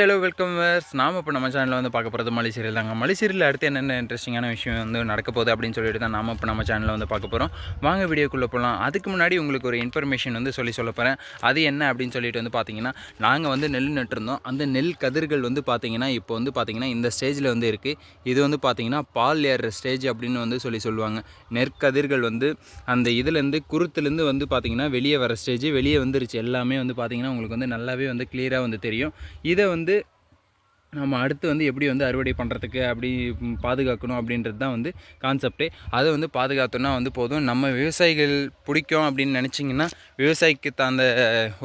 Hello welcome verse நாம் இப்போ நம்ம சேனலில் வந்து பார்க்க போகிறது மலை சீரியல் தாங்க. மலை சீரியல் அடுத்து என்னென்ன இன்ட்ரெஸ்டிங்கான விஷயம் வந்து நடக்க போகுது அப்படின்னு சொல்லிட்டு தான் நாம் இப்போ நம்ம சேனலில் வந்து பார்க்க போகிறோம் வாங்க வீடியோக்குள்ளே போகலாம் அதுக்கு முன்னாடி உங்களுக்கு ஒரு இன்ஃபர்மேஷன் வந்து சொல்லி சொல்ல போகிறேன் அது என்ன அப்படின்னு சொல்லிட்டு வந்து பார்த்தீங்கன்னா நாங்கள் வந்து நெல் நட்டுருந்தோம். அந்த நெல் கதிர்கள் வந்து பார்த்தீங்கன்னா இப்போ வந்து பார்த்தீங்கன்னா இந்த ஸ்டேஜில் வந்து இருக்குது இது வந்து பார்த்தீங்கன்னா பால் ஏறுற ஸ்டேஜ் அப்படின்னு வந்து சொல்லி சொல்லுவாங்க. நெற்கதிர்கள் வந்து அந்த இதுலேருந்து குருத்துலேருந்து வந்து பார்த்தீங்கன்னா வெளியே வர ஸ்டேஜ் வெளியே வந்துருச்சு. எல்லாமே வந்து பார்த்தீங்கன்னா உங்களுக்கு வந்து நல்லாவே வந்து கிளியராக வந்து தெரியும். இதை வந்து வந்து நம்ம அடுத்து வந்து எப்படி வந்து அறுவடை பண்ணுறதுக்கு அப்படி பாதுகாக்கணும் அப்படின்றது தான் வந்து கான்செப்டே அதை வந்து பாதுகாத்தோன்னா வந்து போதும். நம்ம விவசாயிகள் பிடிக்கும் அப்படின்னு நினச்சிங்கன்னா விவசாயிக்கு தந்த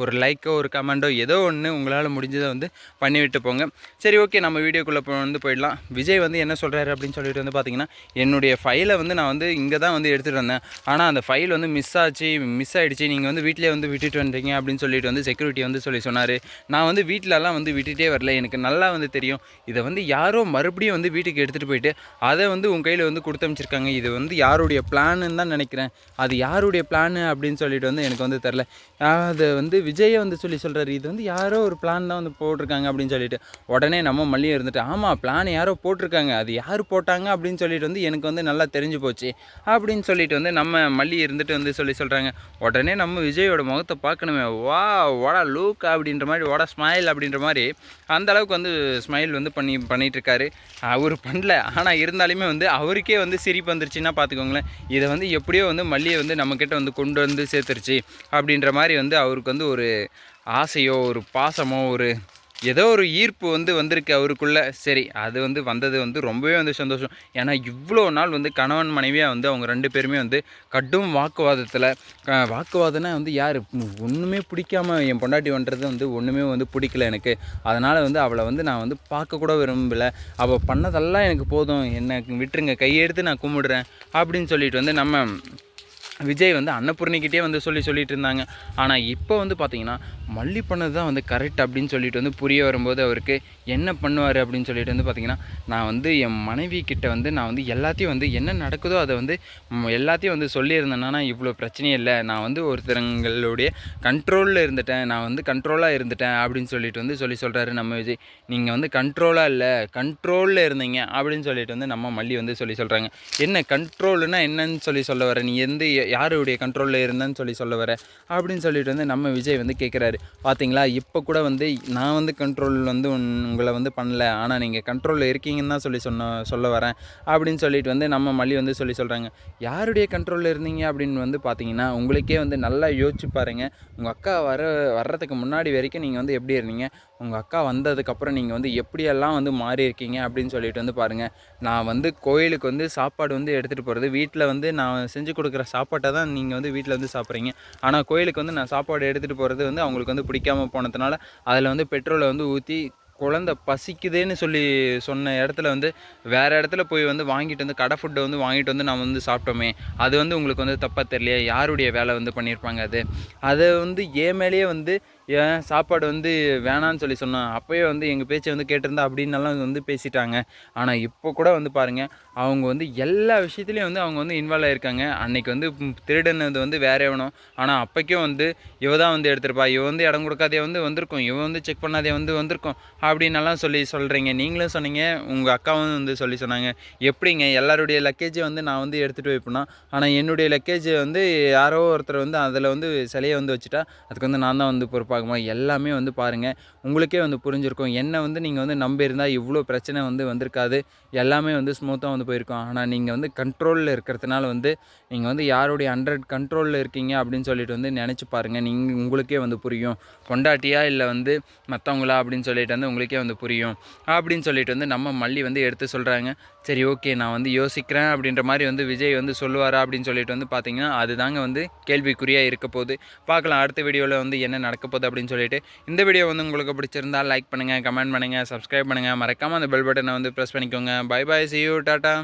ஒரு லைக்கோ ஒரு கமெண்டோ ஏதோ ஒன்று உங்களால் முடிஞ்சதை வந்து பண்ணிவிட்டு போங்க. சரி ஓகே நம்ம வீடியோக்குள்ளே வந்து போயிடலாம். விஜய் வந்து என்ன சொல்கிறாரு அப்படின்னு சொல்லிட்டு வந்து பார்த்திங்கன்னா என்னுடைய ஃபைலை வந்து நான் வந்து இங்கே தான் வந்து எடுத்துகிட்டு வந்தேன். ஆனால் அந்த ஃபைல் வந்து மிஸ் ஆச்சு மிஸ் ஆகிடுச்சு நீங்கள் வந்து வீட்டிலே வந்து விட்டுட்டு வந்துட்டீங்க அப்படின்னு சொல்லிட்டு வந்து செக்யூரிட்டி வந்து சொல்லி சொன்னார். நான் வந்து வீட்டிலலாம் வந்து விட்டுட்டே வரல. எனக்கு நல்லா வந்து தெரியும். இதை வந்து யாரோ மறுபடியும் வந்து வீட்டுக்கு எடுத்துகிட்டு போயிட்டு அதை வந்து உங்கள் கையில் வந்து கொடுத்து அமைச்சிருக்காங்க. இது வந்து யாருடைய பிளான்னு தான் நினைக்கிறேன். அது யாருடைய பிளானு அப்படின்னு சொல்லிட்டு வந்து எனக்கு வந்து தெரில அதை வந்து விஜயை வந்து சொல்லி சொல்கிறாரு இது வந்து யாரோ ஒரு பிளான் தான் வந்து போட்டிருக்காங்க அப்படின்னு சொல்லிட்டு. உடனே நம்ம மல்லியும் இருந்துட்டு ஆமாம் பிளான் யாரோ போட்டிருக்காங்க. அது யார் போட்டாங்க அப்படின்னு சொல்லிட்டு வந்து எனக்கு வந்து நல்லா தெரிஞ்சு போச்சு அப்படின்னு சொல்லிட்டு வந்து நம்ம மல்லி இருந்துட்டு வந்து சொல்லி சொல்கிறாங்க உடனே நம்ம விஜயோட முகத்தை பார்க்கணுமே. வா ஓடா லூக் அப்படின்ற மாதிரி ஓடா ஸ்மைல் அப்படின்ற மாதிரி அந்த அளவுக்கு வந்து ஸ்மைல் வந்து பண்ணி பண்ணிகிட்ருக்காரு அவர் பண்ணல. ஆனால் இருந்தாலுமே வந்து அவருக்கே வந்து சிரிப்பு வந்துருச்சுன்னா பார்த்துக்கோங்களேன் இதை வந்து எப்படியோ வந்து மல்லியை வந்து நம்மக்கிட்ட வந்து கொண்டு வந்து சேர்த்துருச்சு. அப்படின்ற மாதிரி வந்து அவருக்கு வந்து ஒரு ஆசையோ ஒரு பாசமோ ஒரு ஏதோ ஒரு ஈர்ப்பு வந்து வந்திருக்கு அவருக்குள்ளே. சரி அது வந்து வந்தது வந்து ரொம்பவே வந்து சந்தோஷம். ஏன்னா இவ்வளோ நாள் வந்து கணவன் மனைவியாக வந்து அவங்க ரெண்டு பேருமே வந்து கடும் வாக்குவாதத்தில் வாக்குவாதம்னா வந்து யார்? ஒன்றுமே பிடிக்காம என் பொண்டாட்டி பண்ணுறது வந்து ஒன்றுமே வந்து பிடிக்கல எனக்கு. அதனால் வந்து அவளை வந்து நான் வந்து பார்க்கக்கூட விரும்பலை. அவள் பண்ணதெல்லாம் எனக்கு போதும். என்ன விட்டுருங்க கையெடுத்து நான் கும்பிடுறேன் அப்படின்னு சொல்லிட்டு வந்து நம்ம விஜய் வந்து அன்னபூர்ணிக்கிட்டே வந்து சொல்லி சொல்லிட்டு இருந்தாங்க ஆனால் இப்போ வந்து பார்த்தீங்கன்னா மல்லி பண்ணது தான் வந்து கரெக்ட் அப்படின்னு சொல்லிட்டு வந்து புரிய வரும்போது அவருக்கு என்ன பண்ணுவார் அப்படின்னு சொல்லிட்டு வந்து பார்த்திங்கன்னா நான் வந்து என் மனைவி கிட்ட வந்து நான் வந்து எல்லாத்தையும் வந்து என்ன நடக்குதோ அதை வந்து எல்லாத்தையும் வந்து சொல்லியிருந்தேன்னா இவ்வளோ பிரச்சனையே இல்லை. நான் வந்து ஒருத்தரங்களுடைய கண்ட்ரோலில் இருந்துட்டேன். நான் வந்து கண்ட்ரோலாக இருந்துட்டேன். அப்படின்னு சொல்லிட்டு வந்து சொல்லி சொல்கிறாரு நம்ம விஜய். நீங்கள் வந்து கண்ட்ரோலாக இல்லை. கண்ட்ரோலில் இருந்தீங்க. அப்படின்னு சொல்லிட்டு வந்து நம்ம மல்லி வந்து சொல்லி சொல்கிறாங்க என்ன கண்ட்ரோல்னா என்னன்னு சொல்லி சொல்ல வர நீ எந்த யாருடைய கண்ட்ரோலில் இருந்தேன்னு சொல்லி சொல்ல வர அப்படின்னு சொல்லிட்டு வந்து நம்ம விஜய் வந்து கேட்குறாரு பார்த்தீங்களா இப்போ கூட வந்து நான் வந்து கண்ட்ரோல் வந்து உங்களை வந்து பண்ணல. ஆனால் நீங்கள் கண்ட்ரோலில் இருக்கீங்கன்னு தான் சொல்லி சொன்ன சொல்ல வரேன். அப்படின்னு சொல்லிட்டு வந்து நம்ம மல்லி வந்து சொல்லி சொல்கிறாங்க யாருடைய கண்ட்ரோலில் இருந்தீங்க அப்படின்னு வந்து பார்த்தீங்கன்னா உங்களுக்கே வந்து நல்லா யோசிச்சு பாருங்கள் உங்கள் அக்கா வர வர்றதுக்கு முன்னாடி வரைக்கும் நீங்கள் வந்து எப்படி இருந்தீங்க? உங்கள் அக்கா வந்ததுக்கப்புறம் நீங்கள் வந்து எப்படியெல்லாம் வந்து மாறி இருக்கீங்க? அப்படின்னு சொல்லிட்டு வந்து பாருங்கள் நான் வந்து கோயிலுக்கு வந்து சாப்பாடு வந்து எடுத்துகிட்டு போகிறது வீட்டில் வந்து நான் செஞ்சு கொடுக்குற சாப்பாடு சாப்பாட்டை தான் நீங்கள் வந்து வீட்டில் வந்து சாப்பிட்றீங்க. ஆனால் கோயிலுக்கு வந்து நான் சாப்பாடு எடுத்துகிட்டு போகிறது வந்து அவங்களுக்கு வந்து பிடிக்காமல் போனதுனால அதில் வந்து பெட்ரோலை வந்து ஊற்றி குழந்த பசிக்குதுன்னு சொல்லி சொன்ன இடத்துல வந்து வேறு இடத்துல போய் வந்து வாங்கிட்டு வந்து கடை ஃபுட்டை வந்து வாங்கிட்டு வந்து நம்ம வந்து சாப்பிட்டோமே அது வந்து உங்களுக்கு வந்து தப்பாக தெரியலையா? யாருடைய வேலை வந்து பண்ணியிருப்பாங்க அது? அதை வந்து ஏன் மேலேயே வந்து ஏன் சாப்பாடு வந்து வேணான்னு சொல்லி சொன்னோம் அப்போயே வந்து எங்கள் பேச்சை வந்து கேட்டிருந்தா அப்படின்னலாம் வந்து பேசிட்டாங்க. ஆனால் இப்போ கூட வந்து பாருங்கள் அவங்க வந்து எல்லா விஷயத்துலையும் வந்து அவங்க வந்து இன்வால்வ் ஆகிருக்காங்க அன்றைக்கி வந்து திருடனது வந்து வேறே எவனும் ஆனால் அப்போக்கும் வந்து இவ தான் வந்து எடுத்திருப்பா. இவ வந்து இடம் கொடுக்காதே வந்து வந்திருக்கும். இவன் வந்து செக் பண்ணாதே வந்து வந்திருக்கும். அப்படின்னலாம் சொல்லி சொல்கிறீங்க நீங்களும் சொன்னீங்க. உங்கள் அக்காவும் வந்து சொல்லி சொன்னாங்க. எப்படிங்க? எல்லாருடைய லக்கேஜை வந்து நான் வந்து எடுத்துகிட்டு வைப்பேன்னா ஆனால் என்னுடைய லக்கேஜ் வந்து யாரோ ஒருத்தர் வந்து அதில் வந்து சிலையை வந்து வச்சுட்டா அதுக்கு வந்து நான் தான் வந்து பொறுப்பாகுமா? எல்லாமே வந்து பாருங்கள் உங்களுக்கே வந்து புரிஞ்சிருக்கும். என்னை வந்து நீங்கள் வந்து நம்பியிருந்தால் இவ்வளோ பிரச்சனை வந்து வந்திருக்காது. எல்லாமே வந்து ஸ்மூத்தாக வந்து போயிருக்கோம். ஆனால் நீங்கள் வந்து கண்ட்ரோலில் இருக்கிறதுனால வந்து நீங்கள் வந்து யாருடைய ஹண்ட்ரட் கண்ட்ரோலில் இருக்கீங்க அப்படின்னு சொல்லிட்டு வந்து நினச்சி பாருங்கள் நீங்கள் உங்களுக்கே வந்து புரியும். கொண்டாட்டியா இல்லை வந்து மற்றவங்களா அப்படின்னு சொல்லிட்டு வந்து உங்களுக்கே வந்து புரியும் அப்படின்னு சொல்லிட்டு வந்து நம்ம மல்லி வந்து எடுத்து சொல்கிறாங்க சரி ஓகே நான் வந்து யோசிக்கிறேன் அப்படின்ற மாதிரி வந்து விஜய் வந்து சொல்லுவாரா அப்படின்னு சொல்லிட்டு வந்து பார்த்தீங்கன்னா அதுதாங்க வந்து கேள்விக்குறியாக இருக்க போகுது. பார்க்கலாம் அடுத்த வீடியோவில் வந்து என்ன நடக்க போகுது அப்படின்னு சொல்லிட்டு. இந்த வீடியோ வந்து உங்களுக்கு பிடிச்சிருந்தால் லைக் பண்ணுங்கள் கமெண்ட் பண்ணுங்கள் சப்ஸ்கிரைப் பண்ணுங்கள் மறக்காமல் அந்த பெல் பட்டனை வந்து ப்ரெஸ் பண்ணிக்கோங்க. Bye bye see you tata